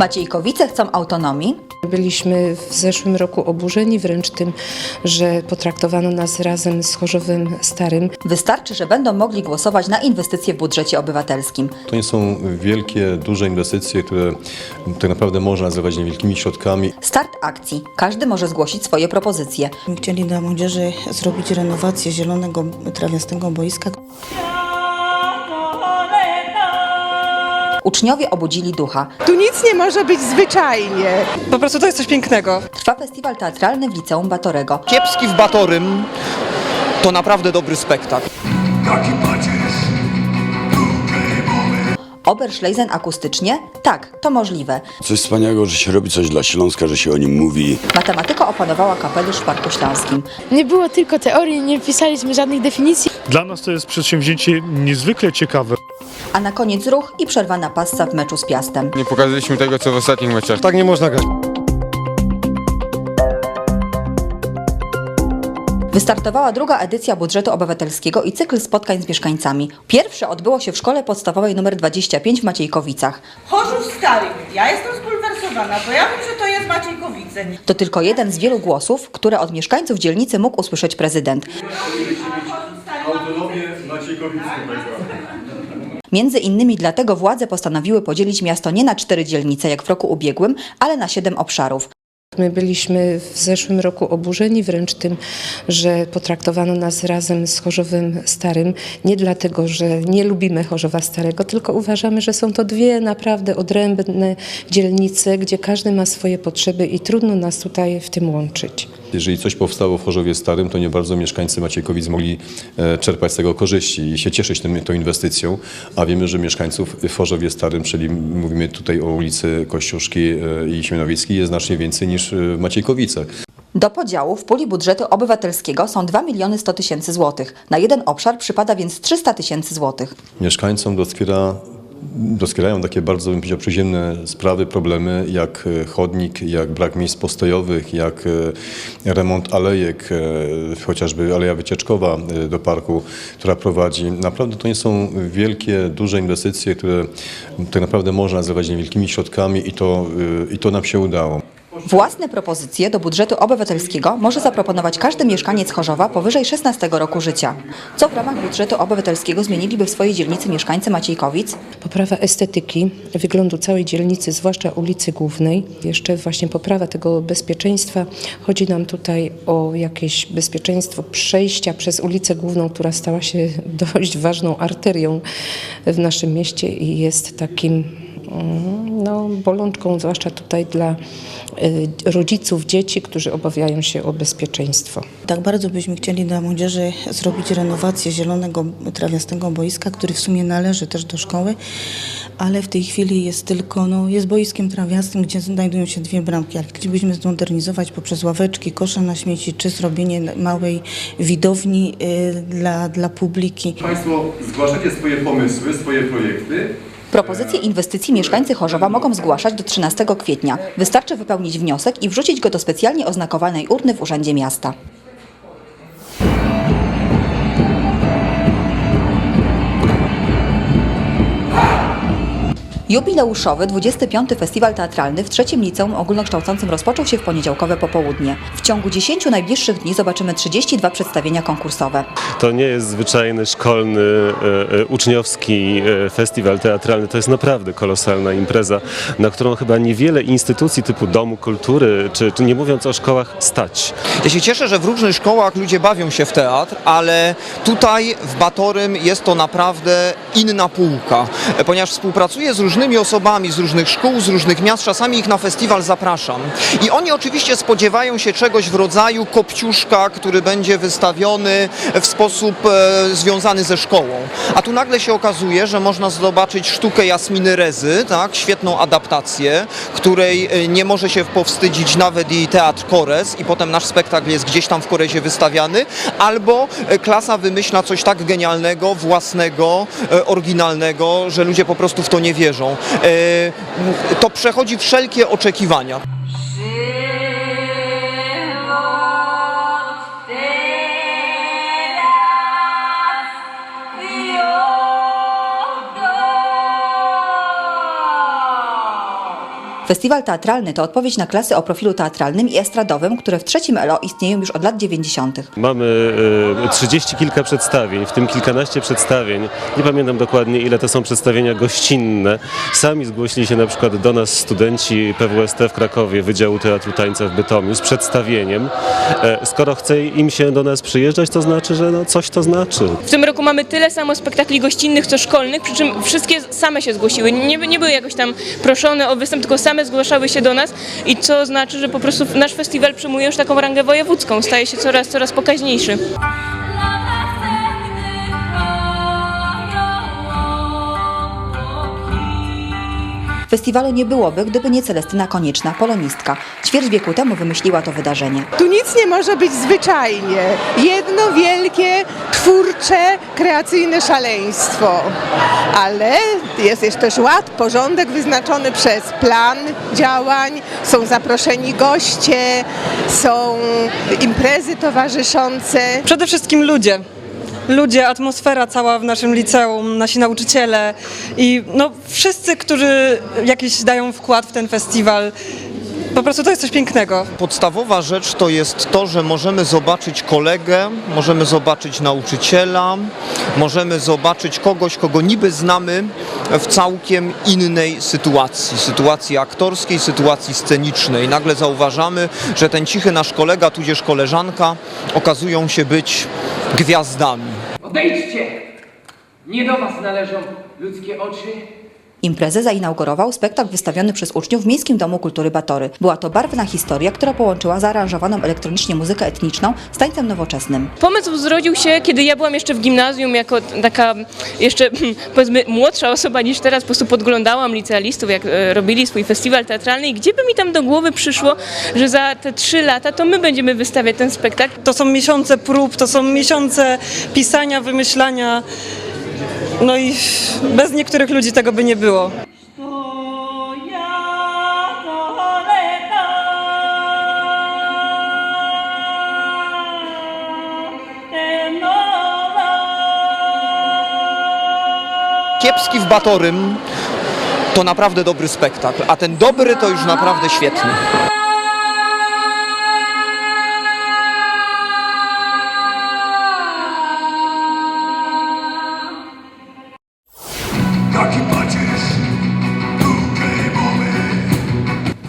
Maciejkowice chcą autonomii, Byliśmy w zeszłym roku oburzeni wręcz tym, że potraktowano nas razem z Chorzowem Starym. wystarczy, że będą mogli głosować na inwestycje w budżecie obywatelskim. To nie są wielkie, duże inwestycje, które tak naprawdę można nazywać niewielkimi środkami. Start akcji. Każdy może zgłosić swoje propozycje. Chcieli dla młodzieży zrobić renowację zielonego trawiastego boiska. Uczniowie obudzili ducha. Tu nic nie może być zwyczajnie. Po prostu to jest coś pięknego. Trwa festiwal teatralny w Liceum Batorego. Kiepski w Batorym to naprawdę dobry spektakl. Oberschleisen akustycznie? Tak, to możliwe. Coś wspaniałego, że się robi coś dla Śląska, że się o nim mówi. Matematyka opanowała kapelusz w Parku Śląskim. Nie było tylko teorii, nie pisaliśmy żadnych definicji. Dla nas to jest przedsięwzięcie niezwykle ciekawe. A na koniec ruch i przerwa na passa w meczu z Piastem. Nie pokazaliśmy tego, co w ostatnich meczach. Tak nie można grać. Wystartowała druga edycja budżetu obywatelskiego i cykl spotkań z mieszkańcami. Pierwsze odbyło się w szkole podstawowej nr 25 w Maciejkowicach. Chorzów Stary. Ja jestem spulwersowana, bo ja wiem, że to jest Maciejkowice. To tylko jeden z wielu głosów, które od mieszkańców dzielnicy mógł usłyszeć prezydent. Między innymi dlatego władze postanowiły podzielić miasto nie na cztery dzielnice jak w roku ubiegłym, ale na siedem obszarów. My byliśmy w zeszłym roku oburzeni wręcz tym, że potraktowano nas razem z Chorzowem Starym. Nie dlatego, że nie lubimy Chorzowa Starego, tylko uważamy, że są to dwie naprawdę odrębne dzielnice, gdzie każdy ma swoje potrzeby i trudno nas tutaj w tym łączyć. Jeżeli coś powstało w Chorzowie Starym, to nie bardzo mieszkańcy Maciejkowic mogli e, czerpać z tego korzyści i się cieszyć tym, tą inwestycją, a wiemy, że mieszkańców w Chorzowie Starym, czyli mówimy tutaj o ulicy Kościuszki e, i Siemianowickiej, jest znacznie więcej niż e, w Maciejkowicach. Do podziału w puli budżetu obywatelskiego są 2 miliony 100 tysięcy złotych. Na jeden obszar przypada więc 300 tysięcy złotych. Mieszkańcom doskwiera, doskwierają takie bardzo, bym powiedział, przyziemne sprawy, problemy jak e, chodnik, jak brak miejsc postojowych, jak e, remont alejek, e, chociażby aleja wycieczkowa do parku, która prowadzi. Naprawdę to nie są wielkie, duże inwestycje, które tak naprawdę można nazywać niewielkimi środkami i to, i to nam się udało. Własne propozycje do budżetu obywatelskiego może zaproponować każdy mieszkaniec Chorzowa powyżej 16 roku życia. Co w ramach budżetu obywatelskiego zmieniliby w swojej dzielnicy mieszkańcy Maciejkowic? Poprawa estetyki, wyglądu całej dzielnicy, zwłaszcza ulicy Głównej, jeszcze właśnie poprawa tego bezpieczeństwa. Chodzi nam tutaj o jakieś bezpieczeństwo przejścia przez ulicę Główną, która stała się dość ważną arterią w naszym mieście i jest takim no, bolączką, zwłaszcza tutaj dla y, rodziców dzieci, którzy obawiają się o bezpieczeństwo. Tak bardzo byśmy chcieli dla młodzieży zrobić renowację zielonego trawiastego boiska, który w sumie należy też do szkoły, ale w tej chwili jest tylko, no, jest boiskiem trawiastym, gdzie znajdują się dwie bramki, ale chcielibyśmy zmodernizować poprzez ławeczki, kosze na śmieci, czy zrobienie małej widowni y, dla, dla publiki. Państwo zgłaszacie swoje pomysły, swoje projekty. Propozycje inwestycji mieszkańcy Chorzowa mogą zgłaszać do 13 kwietnia. Wystarczy wypełnić wniosek i wrzucić go do specjalnie oznakowanej urny w Urzędzie Miasta. Jubileuszowy 25. Festiwal Teatralny w trzecim liceum ogólnokształcącym rozpoczął się w poniedziałkowe popołudnie. W ciągu 10 najbliższych dni zobaczymy 32 przedstawienia konkursowe. To nie jest zwyczajny szkolny, e, e, uczniowski e, festiwal teatralny. To jest naprawdę kolosalna impreza, na którą chyba niewiele instytucji typu Domu Kultury, czy, czy nie mówiąc o szkołach, stać. Ja się cieszę, że w różnych szkołach ludzie bawią się w teatr, ale tutaj w Batorym jest to naprawdę inna półka, ponieważ współpracuję z różnymi osobami z różnych szkół, z różnych miast, czasami ich na festiwal zapraszam. I oni oczywiście spodziewają się czegoś w rodzaju kopciuszka, który będzie wystawiony w sposób e, związany ze szkołą. A tu nagle się okazuje, że można zobaczyć sztukę Jasminy Rezy, tak, świetną adaptację, której e, nie może się powstydzić nawet jej teatr Kores i potem nasz spektakl jest gdzieś tam w Korezie wystawiany, albo e, klasa wymyśla coś tak genialnego, własnego, e, oryginalnego, że ludzie po prostu w to nie wierzą. E, To przechodzi wszelkie oczekiwania. Festiwal teatralny to odpowiedź na klasy o profilu teatralnym i estradowym, które w trzecim ELO istnieją już od lat 90. Mamy e, trzydzieści kilka przedstawień, w tym kilkanaście przedstawień. Nie pamiętam dokładnie, ile to są przedstawienia gościnne. Sami zgłosili się na przykład do nas studenci PWST w Krakowie, Wydziału Teatru Tańca w Bytomiu z przedstawieniem. E, Skoro chce im się do nas przyjeżdżać, to znaczy, że no coś to znaczy. W tym roku mamy tyle samo spektakli gościnnych, co szkolnych, przy czym wszystkie same się zgłosiły. Nie, nie były jakoś tam proszone o występ, tylko same zgłaszały się do nas i co znaczy, że po prostu nasz festiwal przyjmuje już taką rangę wojewódzką, staje się coraz, coraz pokaźniejszy. Festiwalu nie byłoby, gdyby nie Celestyna Konieczna, polonistka. Ćwierć wieku temu wymyśliła to wydarzenie. Tu nic nie może być zwyczajnie. Jedno wielkie, twórcze, kreacyjne szaleństwo. Ale jest, jest też ład, porządek wyznaczony przez plan działań, są zaproszeni goście, są imprezy towarzyszące. Przede wszystkim ludzie. Ludzie, atmosfera cała w naszym liceum, nasi nauczyciele i no wszyscy, którzy jakiś dają wkład w ten festiwal. Po prostu to jest coś pięknego. Podstawowa rzecz to jest to, że możemy zobaczyć kolegę, możemy zobaczyć nauczyciela, możemy zobaczyć kogoś, kogo niby znamy w całkiem innej sytuacji, sytuacji aktorskiej, sytuacji scenicznej. Nagle zauważamy, że ten cichy nasz kolega, tudzież koleżanka okazują się być gwiazdami. Odejdźcie! Nie do was należą ludzkie oczy. Imprezę zainaugurował spektakl wystawiony przez uczniów w Miejskim Domu Kultury Batory. Była to barwna historia, która połączyła zaaranżowaną elektronicznie muzykę etniczną z tańcem nowoczesnym. Pomysł zrodził się, kiedy ja byłam jeszcze w gimnazjum, jako taka jeszcze powiedzmy młodsza osoba niż teraz, po prostu podglądałam licealistów, jak e, robili swój festiwal teatralny i gdzie by mi tam do głowy przyszło, że za te trzy lata to my będziemy wystawiać ten spektakl. To są miesiące prób, to są miesiące pisania, wymyślania. No i bez niektórych ludzi tego by nie było. Kiepski w Batorym to naprawdę dobry spektakl, a ten dobry to już naprawdę świetny.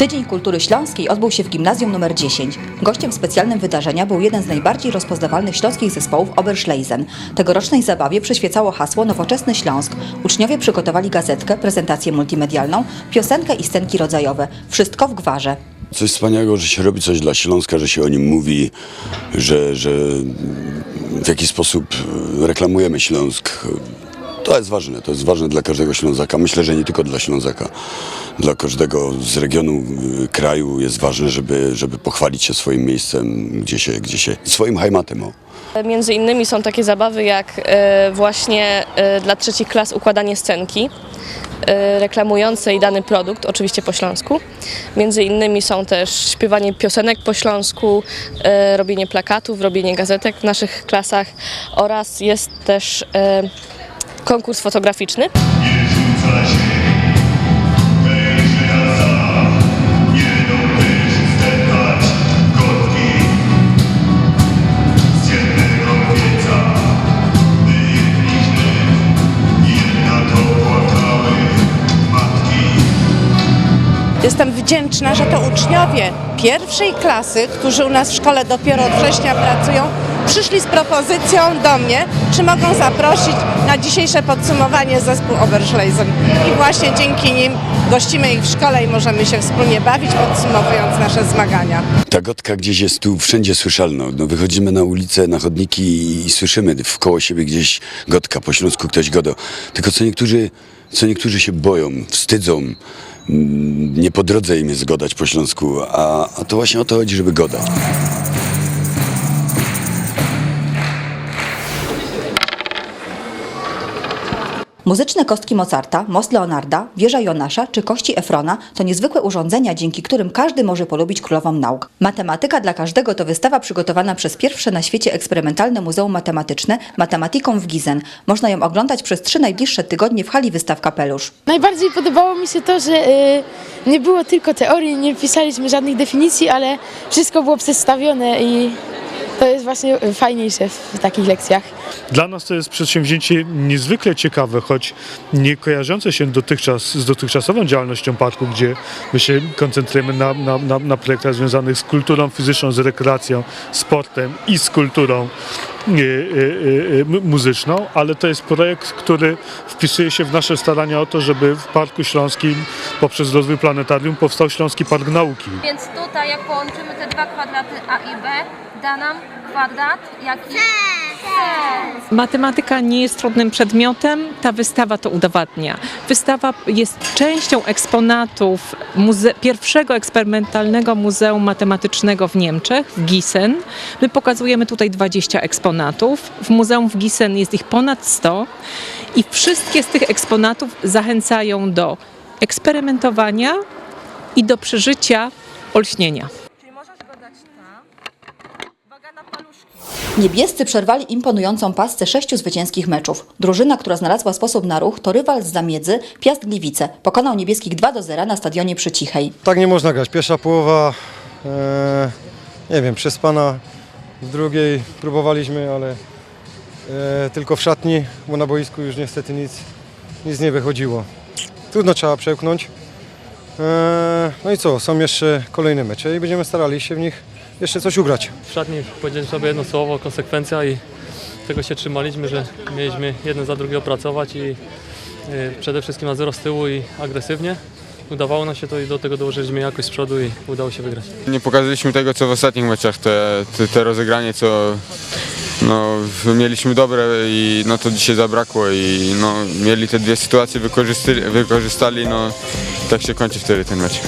Tydzień Kultury Śląskiej odbył się w Gimnazjum nr 10. Gościem specjalnym wydarzenia był jeden z najbardziej rozpoznawalnych śląskich zespołów Oberschleisen. Tegorocznej zabawie przyświecało hasło Nowoczesny Śląsk. Uczniowie przygotowali gazetkę, prezentację multimedialną, piosenkę i scenki rodzajowe. Wszystko w gwarze. Coś wspaniałego, że się robi coś dla Śląska, że się o nim mówi, że, że w jakiś sposób reklamujemy Śląsk. To jest ważne, to jest ważne dla każdego Ślązaka. Myślę, że nie tylko dla Ślązaka. Dla każdego z regionu y, kraju jest ważne, żeby, żeby pochwalić się swoim miejscem, gdzie się, gdzie się swoim heimatem. O. Między innymi są takie zabawy jak e, właśnie e, dla trzecich klas układanie scenki reklamującej dany produkt, oczywiście po śląsku. Między innymi są też śpiewanie piosenek po śląsku, robienie plakatów, robienie gazetek w naszych klasach oraz jest też konkurs fotograficzny. Jestem wdzięczna, że to uczniowie pierwszej klasy, którzy u nas w szkole dopiero od września pracują, przyszli z propozycją do mnie, czy mogą zaprosić na dzisiejsze podsumowanie zespół Oberschleisen. I właśnie dzięki nim gościmy ich w szkole i możemy się wspólnie bawić, podsumowując nasze zmagania. Ta gotka gdzieś jest tu wszędzie słyszalna. No, wychodzimy na ulicę, na chodniki i słyszymy wkoło siebie gdzieś gotka, po śląsku ktoś godo. Tylko co niektórzy, co niektórzy się boją, wstydzą, mm, nie po drodze im jest godać po śląsku, a, a to właśnie o to chodzi, żeby godać. Muzyczne kostki Mozarta, most Leonarda, wieża Jonasza czy kości Efrona to niezwykłe urządzenia, dzięki którym każdy może polubić królową nauk. Matematyka dla każdego to wystawa przygotowana przez pierwsze na świecie eksperymentalne Muzeum Matematyczne Matematiką w Gizen. Można ją oglądać przez trzy najbliższe tygodnie w hali wystaw Kapelusz. Najbardziej podobało mi się to, że y, nie było tylko teorii, nie pisaliśmy żadnych definicji, ale wszystko było przedstawione i to jest właśnie fajniejsze w takich lekcjach. Dla nas to jest przedsięwzięcie niezwykle ciekawe, choć nie kojarzące się dotychczas z dotychczasową działalnością parku, gdzie my się koncentrujemy na, na, na, na projektach związanych z kulturą fizyczną, z rekreacją, sportem i z kulturą e, e, e, mu- muzyczną, ale to jest projekt, który wpisuje się w nasze starania o to, żeby w Parku Śląskim poprzez rozwój planetarium powstał Śląski Park Nauki. Więc tutaj jak połączymy te dwa kwadraty A i B, da nam kwadrat jaki? C. Matematyka nie jest trudnym przedmiotem, ta wystawa to udowadnia. Wystawa jest częścią eksponatów muze- pierwszego eksperymentalnego Muzeum Matematycznego w Niemczech, w Gießen. My pokazujemy tutaj 20 eksponatów. W muzeum w Gießen jest ich ponad 100 i wszystkie z tych eksponatów zachęcają do eksperymentowania i do przeżycia olśnienia. Niebiescy przerwali imponującą pasce sześciu zwycięskich meczów. Drużyna, która znalazła sposób na ruch, to rywal z Zamiedzy, Piast Gliwice. Pokonał niebieskich 2 do 0 na stadionie przy Cichej. Tak nie można grać. Pierwsza połowa, e, nie wiem, przespana. W drugiej próbowaliśmy, ale e, tylko w szatni, bo na boisku już niestety nic, nic nie wychodziło. Trudno trzeba przełknąć. E, no i co, są jeszcze kolejne mecze i będziemy starali się w nich jeszcze coś ugrać. W szatni powiedzieliśmy sobie jedno słowo, konsekwencja i tego się trzymaliśmy, że mieliśmy jeden za drugiego pracować i y, przede wszystkim na zero z tyłu i agresywnie. Udawało nam się to i do tego dołożyliśmy jakoś z przodu i udało się wygrać. Nie pokazaliśmy tego, co w ostatnich meczach, te, te, te rozegranie, co no, mieliśmy dobre i no to dzisiaj zabrakło i no, mieli te dwie sytuacje, wykorzystali, wykorzystali no tak się kończy wtedy ten mecz.